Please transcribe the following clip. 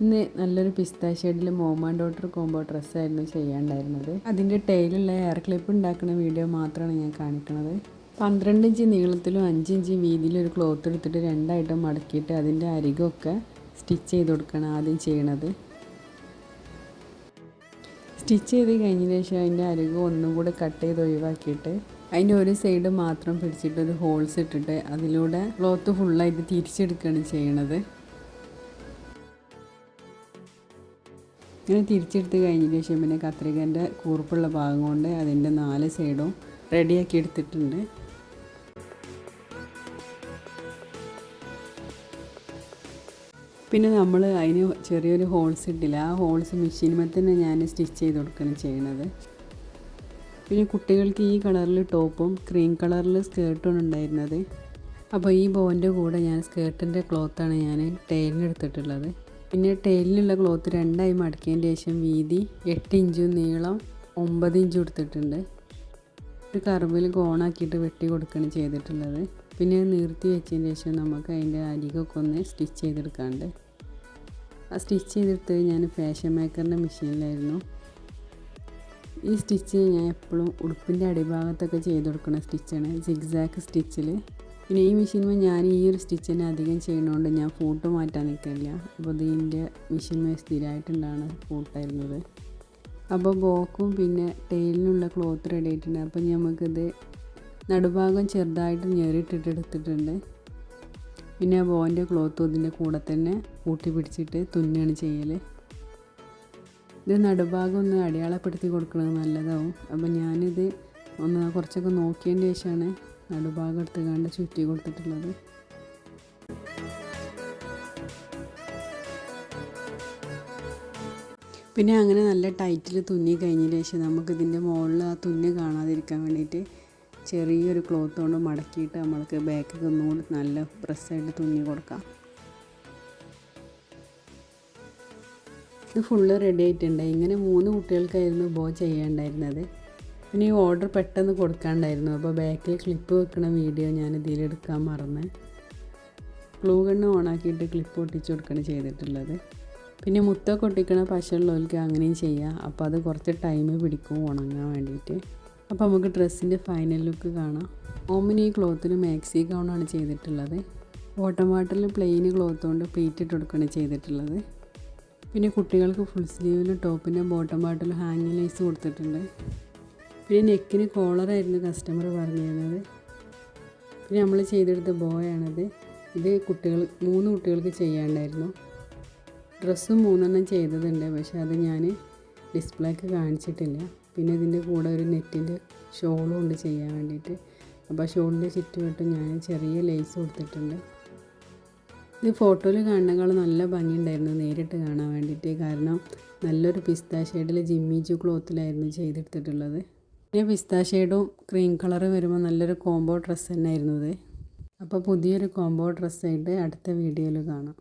ഇന്ന് നല്ലൊരു പിസ്ത ഷെയ്ഡിൽ മോമാൻ ഡോട്ടർ കോംബോ ഡ്രസ്സായിരുന്നു ചെയ്യാണ്ടായിരുന്നത് അതിന്റെ ടൈലുള്ള എയർ ക്ലിപ്പ് ഉണ്ടാക്കുന്ന വീഡിയോ മാത്രമാണ് ഞാൻ കാണിക്കുന്നത് പന്ത്രണ്ട് ഇഞ്ച് നീളത്തിലും അഞ്ച് ഇഞ്ച് വീതിയിലും ഒരു ക്ലോത്ത് എടുത്തിട്ട് രണ്ടായിട്ട് മടക്കിയിട്ട് അതിന്റെ അരികൊക്കെ സ്റ്റിച്ച് ചെയ്ത് കൊടുക്കണം ആദ്യം ചെയ്യണത്. സ്റ്റിച്ച് ചെയ്ത് കഴിഞ്ഞതിന് ശേഷം അതിന്റെ അരികു ഒന്നും കൂടെ കട്ട് ചെയ്ത് ഒഴിവാക്കിയിട്ട് അതിന്റെ ഒരു സൈഡ് മാത്രം പിടിച്ചിട്ട് ഒരു ഹോൾസ് ഇട്ടിട്ട് അതിലൂടെ ക്ലോത്ത് ഫുള്ളായിട്ട് തിരിച്ചെടുക്കുകയാണ് ചെയ്യണത്. ഇങ്ങനെ തിരിച്ചെടുത്ത് കഴിഞ്ഞതിന് ശേഷം പിന്നെ കത്രികന്റെ കൂർപ്പുള്ള ഭാഗം കൊണ്ട് അതിന്റെ നാല് സൈഡും റെഡിയാക്കി എടുത്തിട്ടുണ്ട്. പിന്നെ നമ്മൾ അതിന് ചെറിയൊരു ഹോൾസ് ഇട്ടില്ല. ആ ഹോൾസ് മെഷീനുമേ തന്നെ ഞാൻ സ്റ്റിച്ച് ചെയ്ത് കൊടുക്കുകയാണ് ചെയ്യണത്. പിന്നെ കുട്ടികൾക്ക് ഈ കളറിൽ ടോപ്പും ക്രീം കളറിൽ സ്കേർട്ടും ഉണ്ടായിരുന്നത്. അപ്പോൾ ഈ ബോന്റെ കൂടെ ഞാൻ സ്കേർട്ടിന്റെ ക്ലോത്താണ് ഞാൻ ടൈലിന് പിന്നെ ടൈലിലുള്ള ക്ലോത്ത് രണ്ടായി മടക്കിയതിന് ശേഷം വീതി എട്ട് ഇഞ്ചും നീളം ഒമ്പത് ഇഞ്ചും എടുത്തിട്ടുണ്ട് ഒരു കറുവിൽ കോണാക്കിയിട്ട് വെട്ടി കൊടുക്കുകയാണ് ചെയ്തിട്ടുള്ളത്. പിന്നെ നിർത്തി വെച്ചതിന് ശേഷം നമുക്ക് അതിന്റെ അരികൊക്കെ ഒന്ന് സ്റ്റിച്ച് ചെയ്തെടുക്കാണ്ട്. ആ സ്റ്റിച്ച് ചെയ്തെടുത്ത് ഞാൻ ഫാഷൻ മേക്കറിന്റെ മെഷീനിലായിരുന്നു ഈ സ്റ്റിച്ച് ഞാൻ എപ്പോഴും ഉടുപ്പിന്റെ അടിഭാഗത്തൊക്കെ ചെയ്ത് കൊടുക്കുന്ന സ്റ്റിച്ചാണ് സിഗ്സാക്ക് സ്റ്റിച്ചിൽ പിന്നെ ഈ മെഷീൻമേൽ ഞാൻ ഈ ഒരു സ്റ്റിച്ച് തന്നെ അധികം ചെയ്യണതുകൊണ്ട് ഞാൻ ഫോട്ടോ മാറ്റാൻ നിൽക്കില്ല. അപ്പോൾ ഇതിന്റെ മെഷീൻ മേ സ്ഥിരമായിട്ടുണ്ടാണ് ഫോട്ടോയിരുന്നത് അപ്പോൾ ബോക്കും പിന്നെ ടൈലിനുള്ള ക്ലോത്ത് റെഡി ആയിട്ടുണ്ട്. അപ്പോൾ നമുക്കിത് നടുഭാഗം ചെറുതായിട്ട് ഞെറിട്ടിട്ട് എടുത്തിട്ടുണ്ട്. പിന്നെ ബോന്റെ ക്ലോത്തും ഇതിന്റെ കൂടെ തന്നെ കൂട്ടി പിടിച്ചിട്ട് തുന്നുകയാണ് ചെയ്യൽ ഇത് നടുഭാഗം ഒന്ന് അടയാളപ്പെടുത്തി കൊടുക്കുന്നത് നല്ലതാവും. അപ്പോൾ ഞാനിത് ഒന്ന് കുറച്ചൊക്കെ നോക്കിയതിന്റെ ശേഷമാണ് നടുഭാഗം എടുത്ത് കണ്ട് ചുറ്റി കൊടുത്തിട്ടുള്ളത്. പിന്നെ അങ്ങനെ നല്ല ടൈറ്റിൽ തുന്നി കഴിഞ്ഞതിന് ശേഷം നമുക്കിതിന്റെ മുകളിൽ ആ തുന്നി കാണാതിരിക്കാൻ വേണ്ടിയിട്ട് ചെറിയൊരു ക്ലോത്ത് കൊണ്ട് മടക്കിയിട്ട് നമ്മൾക്ക് ബാക്കൊക്കെ ഒന്നുകൂടി നല്ല പ്രസ്സായിട്ട് തുന്നി കൊടുക്കാം. ഇത് ഫുള്ള് റെഡി ആയിട്ടുണ്ട്. ഇങ്ങനെ മൂന്ന് കുട്ടികൾക്കായിരുന്നു ബോ ചെയ്യേണ്ടായിരുന്നത് പിന്നെ ഈ ഓർഡർ പെട്ടെന്ന് കൊടുക്കാണ്ടായിരുന്നു. അപ്പോൾ ബാക്കിൽ ക്ലിപ്പ് വെക്കണ വീഡിയോ ഞാൻ ഇതിലെടുക്കാൻ മറന്ന്. ഗ്ലൂ ഗണ്ണ് ഓണാക്കിയിട്ട് ക്ലിപ്പ് ഒട്ടിച്ച് കൊടുക്കുകയാണ് ചെയ്തിട്ടുള്ളത്. പിന്നെ മുത്തൊക്കെ ഒട്ടിക്കണ പശുള്ളവർക്ക് അങ്ങനെയും ചെയ്യാം. അപ്പോൾ അത് കുറച്ച് ടൈം പിടിക്കും ഉണങ്ങാൻ വേണ്ടിയിട്ട്. അപ്പോൾ നമുക്ക് ഡ്രസ്സിന്റെ ഫൈനൽ ലുക്ക് കാണാം. ഓമിന് ഈ ക്ലോത്തിന് മാക്സി ഗൗണാണ് ചെയ്തിട്ടുള്ളത്. ബോട്ടം വാട്ടറിൽ പ്ലെയിൻ ക്ലോത്ത് കൊണ്ട് പ്ലീറ്റ് ഇട്ട് കൊടുക്കുകയാണ് ചെയ്തിട്ടുള്ളത്. പിന്നെ കുട്ടികൾക്ക് ഫുൾ സ്ലീവിന് ടോപ്പിന്റെ ബോട്ടം വാട്ടറിൽ ഹാങ്ങിങ് ലൈസ് കൊടുത്തിട്ടുണ്ട്. പിന്നെ നെക്കിന് കോളറായിരുന്നു കസ്റ്റമർ പറഞ്ഞിരുന്നത്. പിന്നെ നമ്മൾ ചെയ്തെടുത്ത ബോയാണത് ഇത് കുട്ടികൾ മൂന്ന് കുട്ടികൾക്ക് ചെയ്യാണ്ടായിരുന്നു ഡ്രസ്സും മൂന്നെണ്ണം ചെയ്തതുണ്ട്. പക്ഷേ അത് ഞാൻ ഡിസ്പ്ലേക്ക് കാണിച്ചിട്ടില്ല. പിന്നെ ഇതിന്റെ കൂടെ ഒരു നെറ്റിന്റെ ഷോളും ഉണ്ട് ചെയ്യാൻ വേണ്ടിയിട്ട്. അപ്പോൾ ഷോളിന്റെ ചുറ്റുവട്ടം ഞാൻ ചെറിയ ലേസ് കൊടുത്തിട്ടുണ്ട്. ഇത് ഫോട്ടോയിൽ കാണുന്നേക്കാൾ നല്ല ഭംഗിയുണ്ടായിരുന്നു നേരിട്ട് കാണാൻ വേണ്ടിയിട്ട്. കാരണം നല്ലൊരു പിസ്ത ഷെയ്ഡിൽ ജിമ്മിജു ക്ലോത്തിലായിരുന്നു ചെയ്തെടുത്തിട്ടുള്ളത്. പിന്നെ പിസ്താഷേഡും ക്രീം കളറും വരുമ്പോൾ നല്ലൊരു കോംബോ ഡ്രസ്സ് തന്നെയായിരുന്നു ഇത്. അപ്പോൾ പുതിയൊരു കോംബോ ഡ്രസ്സായിട്ട് അടുത്ത വീഡിയോയിൽ കാണാം.